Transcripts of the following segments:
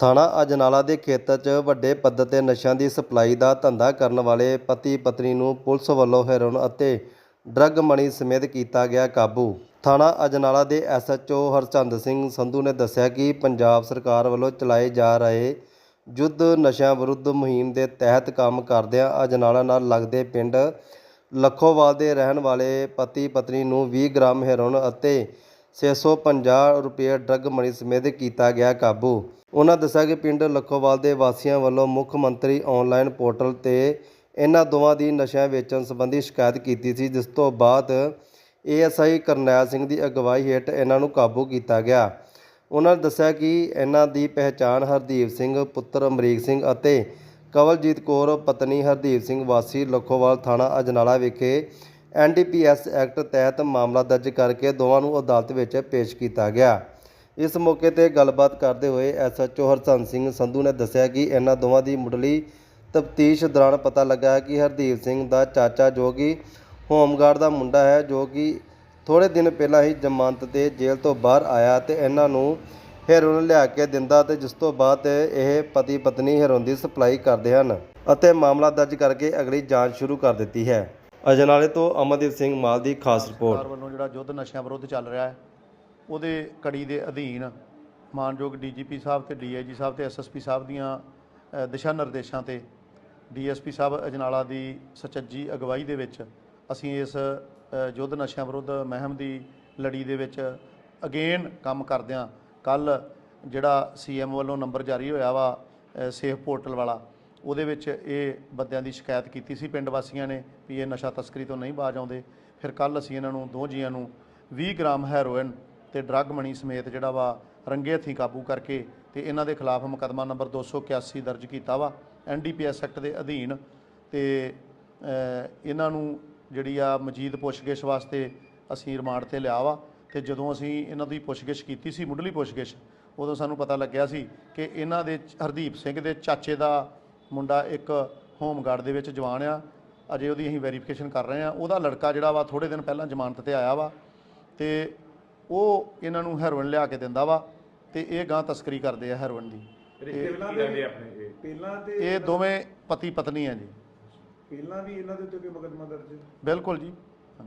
ਥਾਣਾ ਅਜਨਾਲਾ ਦੇ ਖੇਤਰ 'ਚ ਵੱਡੇ ਪੱਧਰ ਤੇ ਨਸ਼ਿਆਂ ਦੀ ਸਪਲਾਈ ਦਾ ਧੰਦਾ ਕਰਨ ਵਾਲੇ ਪਤੀ ਪਤਨੀ ਨੂੰ ਪੁਲਿਸ ਵੱਲੋਂ ਹੈਰੋਨ ਅਤੇ ਡਰੱਗ ਮਣੀ ਸਮੇਤ ਕੀਤਾ ਗਿਆ ਕਾਬੂ। ਥਾਣਾ ਅਜਨਾਲਾ ਦੇ ਐਸਐਚਓ ਹਰਚੰਦ ਸਿੰਘ ਸੰਧੂ ਨੇ ਦੱਸਿਆ ਕਿ ਪੰਜਾਬ ਸਰਕਾਰ ਵੱਲੋਂ ਚਲਾਏ ਜਾ ਰਹੇ ਯੁੱਧ ਨਸ਼ਿਆਂ ਵਿਰੁੱਧ ਮੁਹਿੰਮ ਦੇ ਤਹਿਤ ਕੰਮ ਕਰਦਿਆਂ ਅਜਨਾਲਾ ਨਾਲ ਲੱਗਦੇ ਪਿੰਡ ਲੱਖੋਵਾਲ ਦੇ ਰਹਿਣ ਵਾਲੇ ਪਤੀ ਪਤਨੀ ਨੂੰ 20 ਗ੍ਰਾਮ ਹੈਰੋਨ ਅਤੇ 650 ਰੁਪਏ ਡਰੱਗ ਮਨੀ ਸਮੇਤ ਕੀਤਾ ਗਿਆ ਕਾਬੂ। ਉਹਨਾਂ ਦੱਸਿਆ ਕਿ ਪਿੰਡ ਲੱਖੋਵਾਲ ਦੇ ਵਾਸੀਆਂ ਵੱਲੋਂ ਮੁੱਖ ਮੰਤਰੀ ਆਨਲਾਈਨ ਪੋਰਟਲ ਤੇ ਇਹਨਾਂ ਦੋਵਾਂ ਦੀ ਨਸ਼ਿਆਂ ਵੇਚਣ ਸੰਬੰਧੀ ਸ਼ਿਕਾਇਤ ਕੀਤੀ ਸੀ, ਜਿਸ ਤੋਂ ਬਾਅਦ ਏਐਸਆਈ ਕਰਨੈਲ ਸਿੰਘ ਦੀ ਅਗਵਾਈ ਹੇਠ ਇਹਨਾਂ ਨੂੰ ਕਾਬੂ ਕੀਤਾ ਗਿਆ। ਉਹਨਾਂ ਨੇ ਦੱਸਿਆ ਕਿ ਇਹਨਾਂ ਦੀ ਪਹਿਚਾਣ ਹਰਦੀਪ ਸਿੰਘ, ਪੁੱਤਰ ਅਮਰੀਕ ਸਿੰਘ ਅਤੇ ਕਵਲਜੀਤ ਕੌਰ, ਪਤਨੀ ਹਰਦੀਪ ਸਿੰਘ ਵਾਸੀ ਲੱਖੋਵਾਲ ਥਾਣਾ ਅਜਨਾਲਾ ਵਿਖੇ ਐਨਡੀਪੀਐਸ ਐਕਟ ਤਹਿਤ ਮਾਮਲਾ ਦਰਜ ਕਰਕੇ ਦੋਵਾਂ ਨੂੰ ਅਦਾਲਤ ਵਿੱਚ ਪੇਸ਼ ਕੀਤਾ ਗਿਆ। ਇਸ ਮੌਕੇ ਤੇ ਗੱਲਬਾਤ ਕਰਦੇ ਹੋਏ ਐਸਐਚਓ ਹਰਚੰਦ ਸਿੰਘ ਸੰਧੂ ਨੇ ਦੱਸਿਆ ਕਿ ਇਹਨਾਂ ਦੋਵਾਂ ਦੀ ਮੁੱਢਲੀ ਤਫਤੀਸ਼ ਦੌਰਾਨ ਪਤਾ ਲੱਗਾ ਹੈ ਕਿ ਹਰਦੀਪ ਸਿੰਘ ਦਾ ਚਾਚਾ ਜੋ ਕਿ ਹੋਮਗਾਰਡ ਦਾ ਮੁੰਡਾ ਹੈ, ਜੋ ਕਿ ਥੋੜੇ ਦਿਨ ਪਹਿਲਾਂ ਹੀ ਜ਼ਮਾਨਤ ਤੇ ਜੇਲ੍ਹ ਤੋਂ ਬਾਹਰ ਆਇਆ ਤੇ ਇਹਨਾਂ ਨੂੰ ਹੈਰੋਇਨ ਲਿਆ ਕੇ ਦਿੰਦਾ ਤੇ ਜਿਸ ਤੋਂ ਬਾਅਦ ਇਹ ਪਤੀ ਪਤਨੀ ਹੈਰੋਇਨ ਦੀ ਸਪਲਾਈ ਕਰਦੇ ਹਨ ਅਤੇ ਮਾਮਲਾ ਦਰਜ ਕਰਕੇ ਅਗਲੀ ਜਾਂਚ ਸ਼ੁਰੂ ਕਰ ਦਿੱਤੀ ਹੈ। ਅਜਨਾਲੇ ਤੋਂ ਅਮਨਦੀਪ ਸਿੰਘ ਮਾਲ ਦੀ ਖਾਸ ਰਿਪੋਰਟ। ਸਰਕਾਰ ਵੱਲੋਂ ਜਿਹੜਾ ਯੁੱਧ ਨਸ਼ਿਆਂ ਵਿਰੁੱਧ ਚੱਲ ਰਿਹਾ ਹੈ ਉਹਦੇ ਕੜੀ ਦੇ ਅਧੀਨ ਮਾਨਯੋਗ ਡੀਜੀਪੀ ਸਾਹਿਬ ਤੇ ਡੀਆਈਜੀ ਸਾਹਿਬ ਤੇ ਐਸਐਸਪੀ ਸਾਹਿਬ ਦੀਆਂ ਦਿਸ਼ਾ ਨਿਰਦੇਸ਼ਾਂ ਤੇ ਡੀਐਸਪੀ ਸਾਹਿਬ ਅਜਨਾਲਾ ਦੀ ਸਚੱਜੀ ਅਗਵਾਈ ਦੇ ਵਿੱਚ ਅਸੀਂ ਇਸ ਯੁੱਧ ਨਸ਼ਿਆਂ ਵਿਰੁੱਧ ਮਹਿਮ ਦੀ ਲੜੀ ਦੇ ਵਿੱਚ ਅਗੇਨ ਕੰਮ ਕਰਦਿਆਂ ਕੱਲ ਜਿਹੜਾ ਸੀਐਮ ਵੱਲੋਂ ਨੰਬਰ ਜਾਰੀ ਹੋਇਆ ਵਾ ਸੇਫ ਪੋਰਟਲ ਵਾਲਾ, ਉਹਦੇ ਵਿੱਚ ਇਹ ਬੰਦਿਆਂ ਦੀ ਸ਼ਿਕਾਇਤ ਕੀਤੀ ਸੀ। ਪਿੰਡ ਵਾਸੀਆਂ ਨੇ ਵੀ ਇਹ ਨਸ਼ਾ ਤਸਕਰੀ ਤੋਂ ਨਹੀਂ ਬਾਜ ਆਉਂਦੇ। ਫਿਰ ਕੱਲ ਅਸੀਂ ਇਹਨਾਂ ਨੂੰ, ਦੋ ਜੀਆਂ ਨੂੰ 20 ਗ੍ਰਾਮ ਹੈਰੋਇਨ ਤੇ ਡਰੱਗ ਮਣੀ ਸਮੇਤ ਜਿਹੜਾ ਵਾ ਰੰਗੇ ਹੱਥੀਂ ਕਾਬੂ ਕਰਕੇ ਤੇ ਇਹਨਾਂ ਦੇ ਖਿਲਾਫ ਮੁਕੱਦਮਾ ਨੰਬਰ 281 ਦਰਜ ਕੀਤਾ ਵਾ ਐਨਡੀਪੀਐਸ ਐਕਟ ਦੇ ਅਧੀਨ। ਤੇ ਇਹਨਾਂ ਨੂੰ ਜਿਹੜੀ ਆ ਮਜੀਦ ਪੁੱਛਗਿੱਛ ਵਾਸਤੇ ਅਸੀਂ ਰਿਮਾਂਡ ਤੇ ਲਿਆ ਵਾ। ਤੇ ਜਦੋਂ ਅਸੀਂ ਇਹਨਾਂ ਦੀ ਪੁੱਛਗਿੱਛ ਕੀਤੀ ਸੀ, ਮੁੱਢਲੀ ਪੁੱਛਗਿੱਛ, ਉਦੋਂ ਸਾਨੂੰ ਪਤਾ ਲੱਗਿਆ ਸੀ ਕਿ ਇਹਨਾਂ ਦੇ ਹਰਦੀਪ ਸਿੰਘ ਦੇ ਚਾਚੇ ਦਾ ਮੁੰਡਾ ਇੱਕ ਹੋਮਗਾਰਡ ਦੇ ਵਿੱਚ ਜਵਾਨ ਆ। ਅਜੇ ਉਹਦੀ ਅਸੀਂ ਵੈਰੀਫਿਕੇਸ਼ਨ ਕਰ ਰਹੇ ਆ ਉਹਦਾ ਲੜਕਾ ਜਿਹੜਾ ਵਾ ਥੋੜੇ ਦਿਨ ਪਹਿਲਾਂ ਜ਼ਮਾਨਤ ਤੇ ਆਇਆ ਵਾ। ਤੇ ਉਹ ਇਹਨਾਂ ਨੂੰ ਹੈਰੋਇਨ ਲਿਆ ਕੇ ਦਿੰਦਾ ਵਾ ਤੇ ਇਹ ਗਾਂ ਤਸਕਰੀ ਕਰਦੇ ਆ ਹੈਰੋਇਨ ਦੀ। ਪਹਿਲਾਂ ਦੇ ਆਪਣੇ ਪਹਿਲਾਂ ਤੇ ਇਹ ਦੋਵੇਂ ਪਤੀ ਪਤਨੀ ਆ ਜੀ। ਪਹਿਲਾਂ ਵੀ ਇਹਨਾਂ ਦੇ ਉੱਤੇ ਕੋਈ ਮੁਕੱਦਮਾ ਦਰਜ ਹੈ? ਬਿਲਕੁਲ ਜੀ।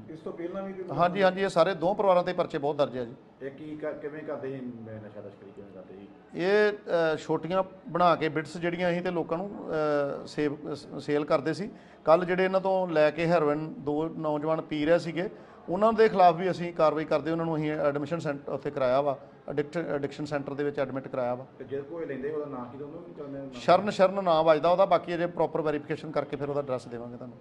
ਇਸ ਤੋਂ ਪਹਿਲਾਂ ਵੀ ਕੋਈ ਹਾਂਜੀ ਹਾਂਜੀ ਇਹ ਸਾਰੇ ਦੋ ਪਰਿਵਾਰਾਂ ਤੇ ਪਰਚੇ ਬਹੁਤ ਦਰਜ ਆ ਜੀ। ਇਹ ਕੀ ਕਰ- ਕਿਵੇਂ ਕਰਦੇ ਸੀ ਮੈਂ ਨਸ਼ਾ ਤਸਕਰੀ ਕਿਵੇਂ ਕਰਦੇ ਸੀ? ਇਹ ਅ, ਛੋਟੀਆਂ ਬਣਾ ਕੇ ਬਿਟਸ ਜਿਹੜੀਆਂ ਸੀ ਤੇ ਲੋਕਾਂ ਨੂੰ ਅ, ਸੇਵ ਸ- ਸੇਲ ਕਰਦੇ ਸੀ। ਕੱਲ ਜਿਹੜੇ ਇਹਨਾਂ ਤੋਂ ਲੈ ਕੇ ਹੈਰੋਇਨ ਦੋ ਨੌਜਵਾਨ ਪੀ ਰਹੇ ਸੀਗੇ ਉਹਨਾਂ ਦੇ ਖਿਲਾਫ ਵੀ ਅਸੀਂ ਕਾਰਵਾਈ ਕਰਦੇ ਉਹਨਾਂ ਨੂੰ ਅਸੀਂ ਐਡਮਿਸ਼ਨ ਸੈਂਟਰ ਉੱਥੇ ਕਰਾਇਆ ਵਾ। ਐਡਿਕਟ ਐਡਿਕਸ਼ਨ ਸੈਂਟਰ ਦੇ ਵਿੱਚ ਐਡਮਿਟ ਕਰਾਇਆ ਵਾ। ਤੇ ਜੇ ਕੋਈ ਲੈਂਦੇ ਉਹਦਾ ਨਾਂ ਕੀ ਦੋਨੋਂ ਸ਼ਰਨ ਸ਼ਰਨ ਨਾਮ ਵੱਜਦਾ ਉਹਦਾ ਬਾਕੀ ਅਜੇ ਪ੍ਰੋਪਰ ਵੈਰੀਫਿਕੇਸ਼ਨ ਕਰਕੇ ਫਿਰ ਉਹਦਾ ਐਡਰੈਸ ਦੇਵਾਂਗੇ ਤੁਹਾਨੂੰ।